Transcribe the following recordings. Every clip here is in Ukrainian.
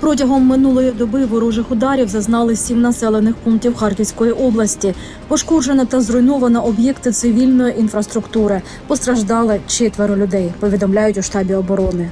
Протягом минулої доби ворожих ударів зазнали сім населених пунктів Харківської області. Пошкоджено та зруйновано об'єкти цивільної інфраструктури. Постраждали четверо людей. Повідомляють у штабі оборони.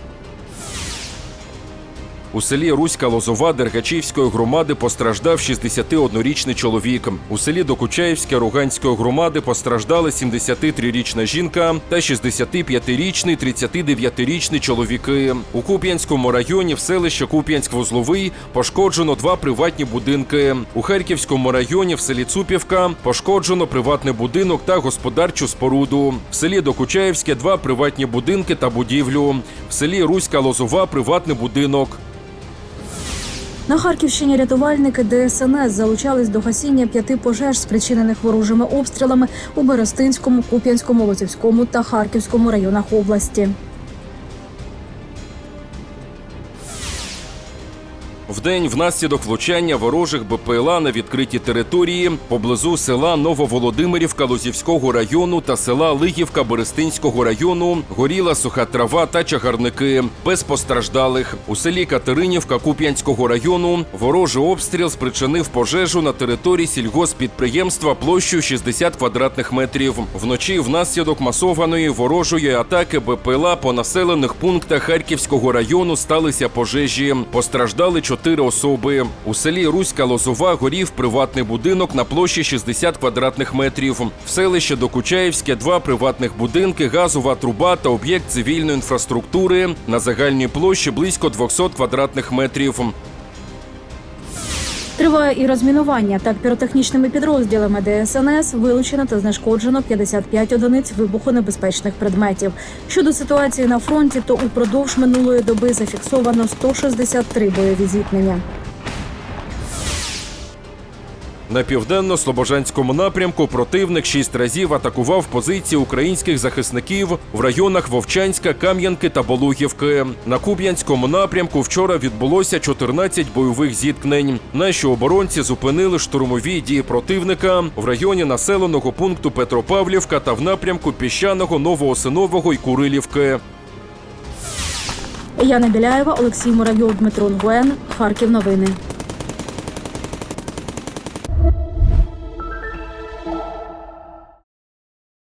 У селі Руська Лозова Дергачівської громади постраждав 61-річний чоловік. У селі Докучаївське Руганської громади постраждали 73-річна жінка та 65-річний 39-річний чоловіки. У Куп'янському районі в селищі Куп'янськ-Вузловий пошкоджено два приватні будинки. У Харківському районі в селі Цупівка пошкоджено приватний будинок та господарчу споруду. В селі Докучаївське два приватні будинки та будівлю. В селі Руська Лозова приватний будинок. На Харківщині рятувальники ДСНС залучались до гасіння п'яти пожеж, спричинених ворожими обстрілами у Берестинському, Куп'янському, Лоцівському та Харківському районах області. Вдень внаслідок влучання ворожих БПЛА на відкритій території поблизу села Нововолодимирівка Лозівського району та села Лигівка Берестинського району горіла суха трава та чагарники без постраждалих. У селі Катеринівка Куп'янського району ворожий обстріл спричинив пожежу на території сільгоспідприємства площею 60 квадратних метрів. Вночі внаслідок масованої ворожої атаки БПЛА по населених пунктах Харківського району сталися пожежі. Постраждали чотири особи. У селі Руська Лозова горів приватний будинок на площі 60 квадратних метрів. В селище Докучаївське два приватних будинки, газова труба та об'єкт цивільної інфраструктури на загальній площі близько 200 квадратних метрів. Триває і розмінування. Так, піротехнічними підрозділами ДСНС вилучено та знешкоджено 55 одиниць вибухонебезпечних предметів. Щодо ситуації на фронті, то упродовж минулої доби зафіксовано 163 бойові зіткнення. На південно-слобожанському напрямку противник шість разів атакував позиції українських захисників в районах Вовчанська, Кам'янки та Болугівки. На Куб'янському напрямку вчора відбулося 14 бойових зіткнень. Наші оборонці зупинили штурмові дії противника в районі населеного пункту Петропавлівка та в напрямку піщаного Новоосинового і Курилівки. Яна Біляєва, Олексій Муравйов, Дмитро Нгуен. Харків. Новини.